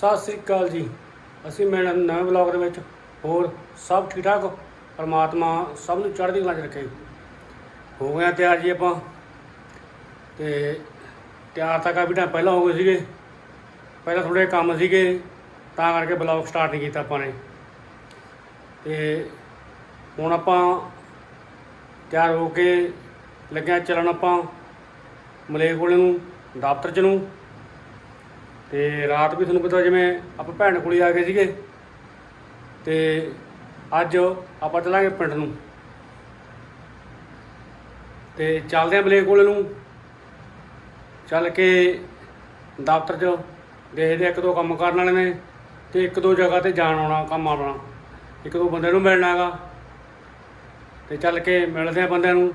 ਸਤਿ ਸ੍ਰੀ ਅਕਾਲ ਜੀ। ਅਸੀਂ ਮੈਂ ਨਵੇਂ ਬਲੌਗ ਦੇ ਵਿੱਚ। ਹੋਰ ਸਭ ਠੀਕ ਠਾਕ ਪਰਮਾਤਮਾ ਸਭ ਨੂੰ ਚੜ੍ਹਦੀ ਕਲਾ 'ਚ ਰੱਖੇ। ਹੋ ਗਿਆ ਤਿਆਰ ਜੀ ਆਪਾਂ। ਤੇ ਤਿਆਰ ਤਾਂ ਕਾਫੀ ਟਾਈਮ ਪਹਿਲਾਂ ਹੋ ਗਏ ਸੀਗੇ। ਪਹਿਲਾਂ ਥੋੜੇ ਕੰਮ ਸੀਗੇ। ਤਾਂ ਕਰਕੇ ਬਲੌਗ ਸਟਾਰਟ ਨਹੀਂ ਕੀਤਾ ਆਪਾਂ ਨੇ। ਤੇ ਹੁਣ ਆਪਾਂ ਤਿਆਰ ਹੋ ਕੇ ਲੱਗਿਆ ਚੱਲਣ ਆਪਾਂ। ਮਲੇਰਕੋਟਲੇ ਨੂੰ, ਦਫ਼ਤਰ ਚ ਨੂੰ। ਤੇ ਰਾਤ ਵੀ ਤੁਹਾਨੂੰ ਪਤਾ ਜਿਵੇਂ ਆਪਾਂ ਭੈਣ ਕੋਲੇ ਆ ਗਏ ਸੀਗੇ ਤੇ ਅੱਜ ਆਪਾਂ ਚੱਲਾਂਗੇ ਪਿੰਡ ਨੂੰ। ਤੇ ਚੱਲਦੇ ਆਂ ਮਲੇਰਕੋਟਲੇ ਨੂੰ। ਚੱਲ ਕੇ ਦਫ਼ਤਰ 'ਚ ਦੇਖਦੇ ਹਾਂ ਇੱਕ ਦੋ ਕੰਮ ਕਰਨ ਵਾਲੇ ਨੇ ਤੇ ਇੱਕ ਦੋ ਜਗ੍ਹਾ ਤੇ ਜਾਣ ਆਉਣਾ, ਕੰਮ ਆਪਣਾ। ਇੱਕ ਦੋ ਬੰਦੇ ਨੂੰ ਮਿਲਣਾ ਹੈਗਾ। ਤੇ ਚੱਲ ਕੇ ਮਿਲਦੇ ਆ ਬੰਦਿਆਂ ਨੂੰ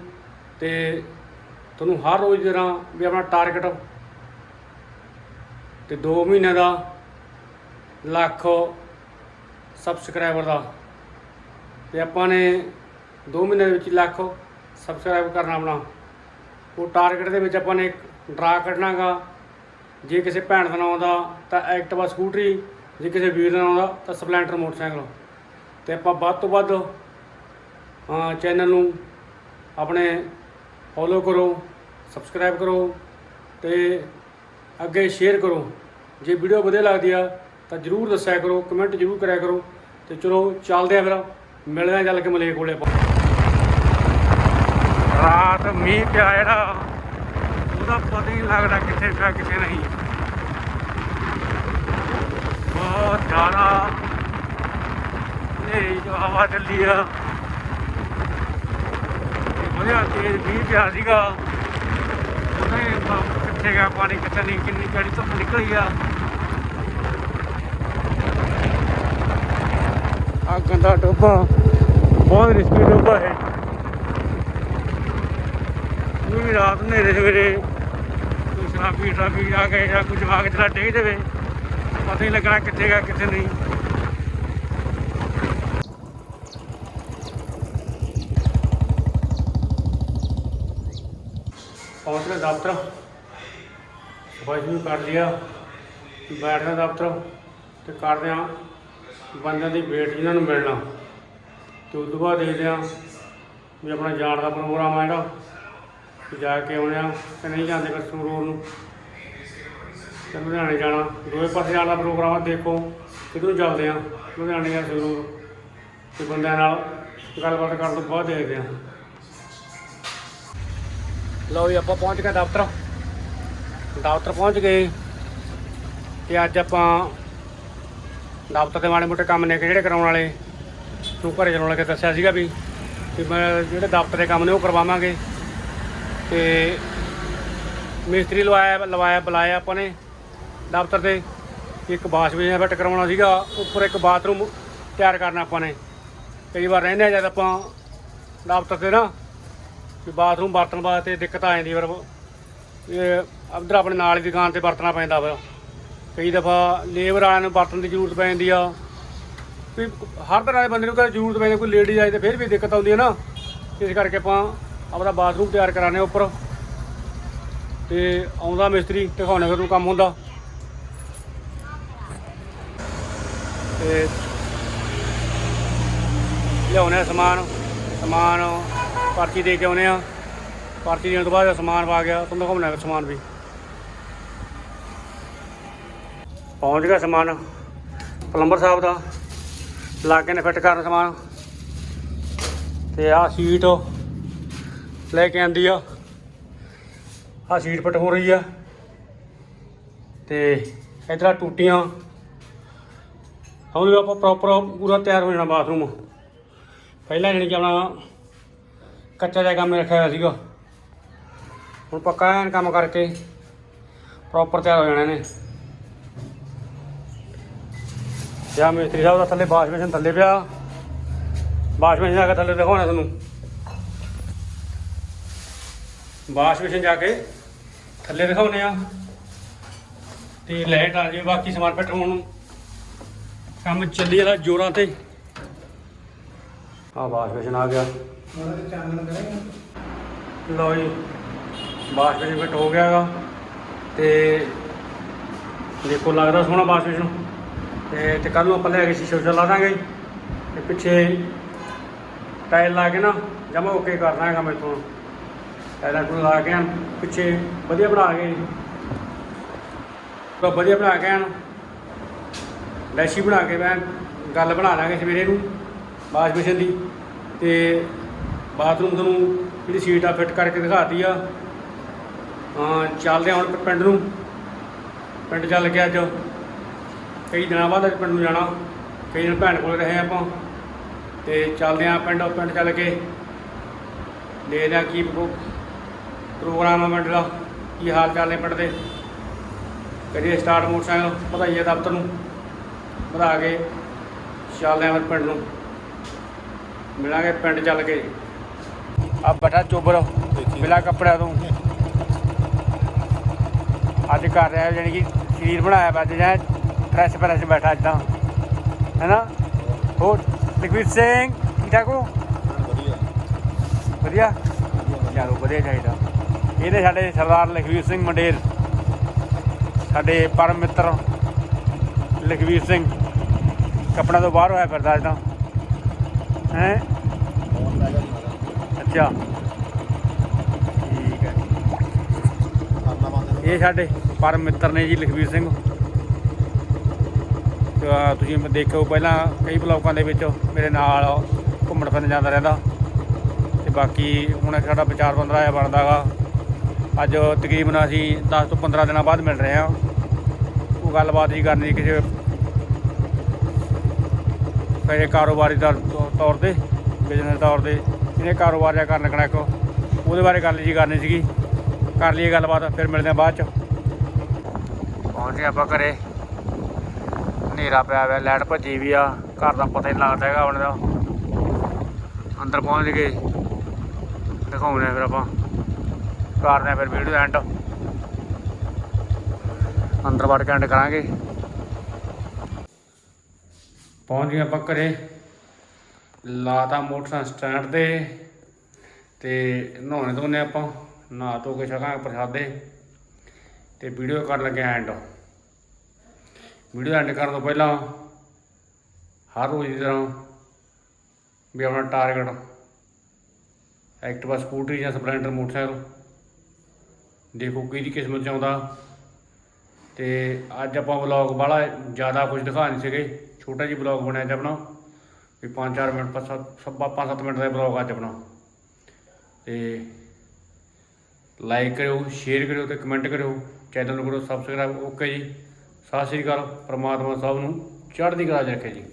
ਤੇ ਤੁਹਾਨੂੰ ਹਰ ਰੋਜ਼ ਦੀ ਵੀ ਆਪਣਾ ਟਾਰਗੇਟ ਤੇ 2 ਮਹੀਨੇ ਦਾ ਲੱਖ ਸਬਸਕ੍ਰਾਈਬਰ ਦਾ। ਤੇ ਆਪਾਂ ਨੇ 2 ਮਹੀਨੇ ਦੇ ਵਿੱਚ ਲੱਖ ਸਬਸਕ੍ਰਾਈਬ ਕਰਨਾ ਆਪਣਾ। ਉਹ ਟਾਰਗੇਟ ਦੇ ਵਿੱਚ ਆਪਾਂ ਨੇ ਇੱਕ ਡਰਾ ਕੱਢਣਾਗਾ ਜੇ ਕਿਸੇ ਭੈਣ ਦਾ ਨਾਂ ਆਉਂਦਾ ਤਾਂ ਐਕਟਿਵਾ ਸਕੂਟਰੀ ਜੇ ਕਿਸੇ ਵੀਰ ਦਾ ਨਾਂ ਆਉਂਦਾ ਤਾਂ ਸਪਲੈਂਡਰ ਮੋਟਰਸਾਈਕਲ ਤੇ ਆਪਾਂ ਵੱਧ ਤੋਂ ਵੱਧ ਚੈਨਲ ਨੂੰ ਆਪਣੇ ਫੋਲੋ ਕਰੋ ਸਬਸਕ੍ਰਾਈਬ ਕਰੋ ਤੇ ਅੱਗੇ ਸ਼ੇਅਰ ਕਰੋ। ਜੇ ਵੀਡੀਓ ਵਧੀਆ ਲੱਗਦੀ ਆ, ਤਾਂ ਜਰੂਰ ਦੱਸਿਆ ਕਰੋ ਕਮੈਂਟ ਜਰੂਰ ਕਰਿਆ ਕਰੋ। ਤੇ ਚਲੋ, ਚੱਲਦੇ ਆ ਫਿਰ। ਮਿਲਦੇ ਆ ਚੱਲ ਕੇ ਮਲੇ ਕੋਲੇ ਆਪਾਂ। ਰਾਤ ਮੀਂਹ ਪਿਆ ਜਿਹੜਾ, ਉਹਦਾ ਪਤਾ ਨਹੀਂ ਲੱਗਦਾ ਕਿੱਥੇ ਪਿਆ, ਕਿੱਥੇ ਨਹੀਂ। ਬਹੁਤ ਜ਼ਿਆਦਾ ਇਹ ਜੋ ਹਵਾ ਚੱਲੀ ਆ। ਵਧੀਆ ਤੇਜ਼ ਮੀਂਹ ਪਿਆ ਸੀਗਾ। ਉਹਨੇ ਕਿੱਥੇ ਗਿਆ ਪਾਣੀ ਕਿੱਥੇ ਨਹੀਂ ਕਿੰਨੀ ਕਿਹੜੀ ਧੁੱਪ ਨਿਕਲੀ ਆ ਆ ਗੰਦਾ ਟੋਬਾ ਬਹੁਤ ਰਿਸਕੀ ਟੋਬਾ ਹੈ ਉਹ ਵੀ ਰਾਤ ਹਨੇਰੇ ਸਵੇਰੇ ਕੋਈ ਸ਼ਰਾਬੀ ਸ਼ਰਾਬੀ ਆ ਗਏ ਜਾਂ ਕੁਝ ਜਵਾਕ ਚਲਾ ਡੇਗ ਦੇਵੇ ਪਤਾ ਹੀ ਲੱਗਣਾ ਕਿੱਥੇ ਗਿਆ ਕਿੱਥੇ ਨਹੀਂ ਪਹੁੰਚ ਗਏ ਦਫ਼ਤਰ ਸਫ਼ਾਈ ਵੀ ਕਰ ਲਿਆ ਬੈਠ ਦਫ਼ਤਰ ਤੇ ਕਰਦੇ ਆ ਬੰਦਿਆਂ ਦੀ ਵੇਟ ਜਿਨ੍ਹਾਂ ਨੂੰ ਮਿਲਣਾ। ਤੇ ਉਸ ਤੋਂ ਬਾਅਦ ਦੇਖਦੇ ਆ ਵੀ ਆਪਣਾ ਜਾਣ ਦਾ ਪ੍ਰੋਗਰਾਮ ਆ ਜਿਹੜਾ ਜਾ ਕੇ ਆਉਣੇ ਆ ਤੇ ਨਹੀਂ ਜਾਂਦੇ ਫਿਰ ਸੰਗਰੂਰ ਨੂੰ। ਤੇ ਲੁਧਿਆਣੇ ਜਾਣਾ, ਦੋਵੇਂ ਪਾਸੇ ਜਾਣ ਦਾ ਪ੍ਰੋਗਰਾਮ ਆ, ਦੇਖੋ ਕਿੱਧਰ ਚੱਲਦੇ ਆ ਲੁਧਿਆਣੇ ਜਾਂ ਸੰਗਰੂਰ। ਤੇ ਬੰਦਿਆਂ ਨਾਲ ਗੱਲਬਾਤ ਕਰਨ ਤੋਂ ਬਾਅਦ ਦੇਖਦੇ ਆ ਲਓ ਜੀ, ਆਪਾਂ ਪਹੁੰਚ ਗਏ ਦਫ਼ਤਰ। ਦਫ਼ਤਰ ਪਹੁੰਚ ਗਏ ਤੇ ਅੱਜ ਆਪਾਂ ਦਫ਼ਤਰ ਦੇ ਮਾੜੇ ਮੋਟੇ ਕੰਮ ਨੇ ਕਿ ਜਿਹੜੇ ਕਰਾਉਣ ਵਾਲੇ, ਤੂੰ ਘਰੇ ਚਲਾਉਣ ਲੱਗੇ ਦੱਸਿਆ ਸੀਗਾ ਵੀ ਕਿ ਮੈਂ ਜਿਹੜੇ ਦਫ਼ਤਰ ਦੇ ਕੰਮ ਨੇ ਉਹ ਕਰਵਾਵਾਂਗੇ ਤੇ ਮਿਸਤਰੀ ਲਵਾਇਆ ਲਵਾਇਆ, ਬੁਲਾਇਆ ਆਪਾਂ ਨੇ ਦਫ਼ਤਰ 'ਤੇ, ਇੱਕ ਬਾਸ਼ ਵੀ ਫਿੱਟ ਕਰਾਉਣਾ ਸੀਗਾ, ਉੱਪਰ ਇੱਕ ਬਾਥਰੂਮ ਤਿਆਰ ਕਰਨਾ ਆਪਾਂ ਨੇ। ਕਈ ਵਾਰ ਰਹਿੰਦੇ ਆ ਜਦ ਆਪਾਂ ਦਫ਼ਤਰ ਤੇ ਨਾ, ਵੀ ਬਾਥਰੂਮ ਵਰਤਣ ਵਾਸਤੇ ਦਿੱਕਤ ਆ ਜਾਂਦੀ ਫਿਰ ਇਹ ਅੰਦਰ ਆਪਣੇ ਨਾਲ ਦੀ ਦੁਕਾਨ ਤੇ ਵਰਤਣਾ ਪੈਂਦਾ ਵਾ। ਕਈ ਦਫਾ ਲੇਬਰ ਵਾਲਿਆਂ ਨੂੰ ਵਰਤਣ ਦੀ ਜ਼ਰੂਰਤ ਪੈ ਜਾਂਦੀ ਆ। ਵੀ ਹਰ ਤਰ੍ਹਾਂ ਦੇ ਬੰਦੇ ਨੂੰ ਕਦੇ ਜ਼ਰੂਰਤ ਪੈਂਦੀ ਕੋਈ ਲੇਡੀ ਆਏ ਤੇ ਫਿਰ ਵੀ ਦਿੱਕਤ ਆਉਂਦੀ ਹੈ ਨਾ। ਇਸ ਕਰਕੇ ਆਪਾਂ ਆਪਣਾ ਬਾਥਰੂਮ ਤਿਆਰ ਕਰਾਣੇ ਉੱਪਰ। ਤੇ ਆਉਂਦਾ ਮਿਸਤਰੀ ਦਿਖਾਉਣੇ ਫਿਰ ਨੂੰ ਕੰਮ ਹੁੰਦਾ। ਤੇ ਲਿਆਉਣੇ ਆ ਸਮਾਨ ਸਮਾਨ ਪਰਚੀ ਦੇ ਕੇ ਆਉਨੇ ਆ ਪਰਚੀ ਦੇਣ ਤੋਂ ਬਾਅਦ ਸਮਾਨ ਪਾ ਗਿਆ, ਤੁਹਾਨੂੰ ਦਿਖਾਉਣਾ ਹੈ ਸਮਾਨ ਵੀ। ਪਹੁੰਚ ਗਿਆ ਸਮਾਨ, ਪਲੰਬਰ ਸਾਹਿਬ ਦਾ ਲਾ ਕੇ ਨੇ ਫਿੱਟ ਕਰਨ ਸਮਾਨ। ਤੇ ਆਹ ਸੀਟ ਲੈ ਕੇ ਆਂਦੀ ਆ। ਆਹ ਸੀਟ ਫਿੱਟ ਹੋ ਰਹੀ ਆ। ਤੇ ਇਧਰ ਟੂਟੀਆਂ। ਹੁਣ ਆਪਾਂ ਪ੍ਰੋਪਰ ਪੂਰਾ ਤਿਆਰ ਹੋ ਜਾਣਾ ਬਾਥਰੂਮ ਪਹਿਲਾਂ ਜਾਣੀ ਕਿ ਆਪਣਾ ਕੱਚਾ ਜਿਹਾ ਕੰਮ ਰੱਖਿਆ ਹੋਇਆ ਸੀਗਾ। ਹੁਣ ਪੱਕਾ ਐਨ ਕੰਮ ਕਰਕੇ ਪ੍ਰੋਪਰ ਤਿਆਰ ਹੋ ਜਾਣਾ ਨੇ ਜਾਂ ਮਿਸਤਰੀ ਸਾਹਿਬ ਦਾ ਥੱਲੇ ਵਾਸ਼ ਬੇਸਿਨ ਥੱਲੇ ਪਿਆ। ਵਾਸ਼ ਮਸ਼ੀਨ ਜਾ ਕੇ ਥੱਲੇ ਦਿਖਾਉਣਾ ਤੁਹਾਨੂੰ। ਵਾਸ਼ ਮਸ਼ੀਨ ਜਾ ਕੇ ਥੱਲੇ ਦਿਖਾਉਨੇ ਆ। ਤੇ ਲਾਈਟ ਆ ਜੇ ਬਾਕੀ ਸਮਾਨ ਫਿੱਟ ਹੋਣ ਨੂੰ। ਕੰਮ ਚੱਲੀ ਜਾਂਦਾ ਜੋਰਾਂ ਤੇ। ਆ ਵਾਸ਼ ਮਸ਼ੀਨ ਆ ਗਿਆ। ਲਓ ਜੀ, ਵਾਸ਼ ਮਸ਼ੀਨ ਫਿੱਟ ਹੋ ਗਿਆ ਹੈਗਾ। ਤੇ ਦੇਖੋ ਲੱਗਦਾ ਸੋਹਣਾ ਵਾਸ਼ ਬੇਸਿਨ ਤੇ ਤੇ ਕੱਲ ਨੂੰ ਆਪਾਂ ਲੈ ਕੇ ਸ਼ੀਸ਼ੇ ਉਸ਼ਾ ਲਾ ਦਾਂਗੇ ਤੇ ਪਿੱਛੇ ਟਾਇਲ ਲਾ ਕੇ ਨਾ ਜਮਾ ਓਕੇ ਕਰਨਾ ਹੈਗਾ ਮੈਥੋਂ ਟਾਇਲਾਂ ਨੂੰ ਲਾ ਕੇ ਐਨ ਪਿੱਛੇ ਵਧੀਆ ਬਣਾ ਕੇ। ਤਾਂ ਵਧੀਆ ਬਣਾ ਕੇ ਐਨ ਲੈਸ਼ੀ ਬਣਾ ਕੇ ਮੈਂ ਗੱਲ ਬਣਾ ਲਾਂਗੇ ਸਵੇਰੇ ਨੂੰ, ਵਾਸ਼ ਮਸ਼ੀਨ ਦੀ। ਤੇ ਬਾਥਰੂਮ ਤੁਹਾਨੂੰ ਜਿਹੜੀ ਸੀਟ ਆ ਫਿੱਟ ਕਰਕੇ ਦਿਖਾਤੀ ਆ। ਹਾਂ, ਚੱਲਦੇ ਹੁਣ ਪਿੰਡ ਨੂੰ। ਪਿੰਡ ਚੱਲ ਕੇ ਅੱਜ ਕਈ ਦਿਨਾਂ ਬਾਅਦ ਅੱਜ ਪਿੰਡ ਨੂੰ ਜਾਣਾ। ਕਈ ਦਿਨ ਭੈਣ ਕੋਲ ਰਹੇ ਆਪਾਂ। ਤੇ ਚੱਲਦੇ ਹਾਂ ਪਿੰਡ ਪਿੰਡ ਚੱਲ ਕੇ। ਦੇਖਦੇ ਹਾਂ ਕੀ ਪ੍ਰੋ- ਪ੍ਰੋਗਰਾਮ ਆ ਪਿੰਡ ਦਾ, ਕੀ ਹਾਲ ਚਾਲ ਨੇ ਪਿੰਡ ਦੇ। ਕਰੀਏ ਸਟਾਰਟ ਮੋਟਰਸਾਈਕਲ, ਵਧਾਈਏ ਦਫ਼ਤਰ ਨੂੰ। ਵਧਾ ਕੇ ਚੱਲਦੇ ਹਾਂ ਫਿਰ ਪਿੰਡ ਨੂੰ। ਮਿਲਾਂਗੇ ਪਿੰਡ ਚੱਲ ਕੇ। ਆ ਬੈਠਾ ਚੋਬਰ, ਬਿਲਾ ਕੱਪੜਿਆਂ ਤੋਂ। ਅੱਜ ਕਰ ਰਿਹਾ ਜਾਨੀ ਕਿ ਸਰੀਰ ਬਣਾਇਆ ਵਾ ਅੱਜ, ਜਾਂ ਫਰੈਸ਼ ਫਰੈਸ਼ ਬੈਠਾ ਅੱਜ ਤਾਂ। ਹੈਨਾ? ਹੋਰ, ਲਖਵੀਰ ਸਿੰਘ, ਠੀਕ ਠਾਕ ਹੋ? ਵਧੀਆ। ਵਧੀਆ ਚਲੋ, ਵਧੀਆ ਚਾਹੀਦਾ। ਇਹਨੇ ਸਾਡੇ ਸਰਦਾਰ ਲਖਵੀਰ ਸਿੰਘ ਮੰਡੇਰ, ਸਾਡੇ ਪਰਮ ਮਿੱਤਰ ਲਖਵੀਰ ਸਿੰਘ ਕੱਪੜਾ ਤੋਂ ਬਾਹਰ ਹੋਇਆ ਫਿਰਦਾ ਅੱਜ ਤਾਂ। ਹੈ? ਅੱਛਾ। ਠੀਕ ਹੈ। ਇਹ ਸਾਡੇ ਪਰਮ ਮਿੱਤਰ ਨੇ ਜੀ ਲਖਵੀਰ ਸਿੰਘ। ਤੁਸੀਂ ਦੇਖਿਓ ਪਹਿਲਾਂ ਕਈ ਬਲੌਕਾਂ ਦੇ ਵਿੱਚ ਮੇਰੇ ਨਾਲ ਘੁੰਮਣ ਫਿਰਨ ਜਾਂਦਾ ਰਹਿੰਦਾ। ਤੇ ਬਾਕੀ ਹੁਣ ਸਾਡਾ ਵਿਚਾਰ ਬੰਦਰਾ ਆ ਬਣਦਾਗਾ ਅੱਜ ਤਕਰੀਬਨ ਅਸੀਂ 10 ਤੋਂ 15 ਦਿਨਾਂ ਬਾਅਦ ਮਿਲ ਰਹੇ ਹਾਂ। ਉਹ ਗੱਲਬਾਤ ਹੀ ਕਰਨੀ ਕਿਸੇ ਕਿਸੇ ਕਾਰੋਬਾਰੀ ਦਾ ਤੌਰ ਤੇ ਬਿਜ਼ਨਸ ਤੌਰ ਤੇ, ਇਹਨੇ ਕਾਰੋਬਾਰ ਜਾਂ ਕਰਨ ਲੱਗਣਾ ਇੱਕ। ਉਹਦੇ ਬਾਰੇ ਗੱਲ ਜੀ ਕਰਨੀ ਸੀਗੀ। ਕਰ ਲਈਏ ਗੱਲਬਾਤ, ਫਿਰ ਮਿਲਦੇ ਹਾਂ ਬਾਅਦ ਚ। ਪਹੁੰਚੇ ਆਪਾਂ ਘਰੇ। ਹਨੇਰਾ ਪਿਆ ਹੋਇਆ ਲਾਈਟ ਭੱਜੀ ਵੀ ਆ, ਘਰ ਦਾ ਪਤਾ ਨਹੀਂ ਲੱਗਦਾ ਹੈਗਾ ਹੁਣ ਦਾ। ਅੰਦਰ ਪਹੁੰਚ ਗਏ ਦਿਖਾਉਣੇ ਆ ਫਿਰ ਆਪਾਂ। ਕਰਦੇ ਆ ਫਿਰ ਵੀਡੀਓ ਐਂਡ ਅੰਦਰ ਵੜ ਕੇ ਐਂਡ ਕਰਾਂਗੇ। ਪਹੁੰਚ ਗਏ ਆਪਾਂ ਘਰੇ। ਲਾਤਾ ਮੋਟਰਸਾਈਕਲ ਸਟੈਂਡ ਤੇ। ਤੇ ਨਹਾਉਣੇ ਧੋਨੇ ਆਪਾਂ। ਨਹਾ ਧੋ ਕੇ ਛਕਾਂਗੇ ਪ੍ਰਸ਼ਾਦੇ। ਤੇ ਵੀਡੀਓ ਕਰਨ ਲੱਗੇ ਐਂਡ ਵੀਡੀਓ ਐਂਡ ਕਰਨ ਤੋਂ ਪਹਿਲਾਂ ਹਰ ਰੋਜ਼ ਦੀ ਤਰ੍ਹਾਂ ਵੀ ਆਪਣਾ ਟਾਰਗੇਟ ਐਕਟਿਵਾ ਸਕੂਟਰੀ ਜਾਂ ਸਪਲੈਂਡਰ ਮੋਟਰਸਾਈਕਲ ਦੇਖੋ ਕਿਹਦੀ ਕਿਸਮਤ ਚ ਆਉਂਦਾ। ਤੇ ਅੱਜ ਆਪਾਂ ਵਲੌਗ ਵਾਲਾ ਜ਼ਿਆਦਾ ਕੁਝ ਦਿਖਾ ਨਹੀਂ ਸਕੇ। ਛੋਟਾ ਜਿਹਾ ਵਲੌਗ ਬਣਿਆ ਅੱਜ ਆਪਣਾ। ਵੀ 5-4 ਮਿੰਟ ਪੰਜ ਸੱਤ 5-7 ਮਿੰਟ ਦਾ ਵਲੌਗ ਅੱਜ ਆਪਣਾ। ਤੇ ਲਾਈਕ ਕਰਿਓ ਸ਼ੇਅਰ ਕਰਿਓ ਤੇ ਕਮੈਂਟ ਕਰਿਓ। ਚੈਨਲ ਨੂੰ ਕਰੋ ਸਬਸਕ੍ਰਾਈਬ ਓਕੇ ਜੀ। ਸਤਿ ਸ਼੍ਰੀ ਅਕਾਲ ਪ੍ਰਮਾਤਮਾ ਸਭ ਨੂੰ ਚੜ੍ਹਦੀ ਕਲਾ 'ਚ ਰੱਖੇ ਜੀ।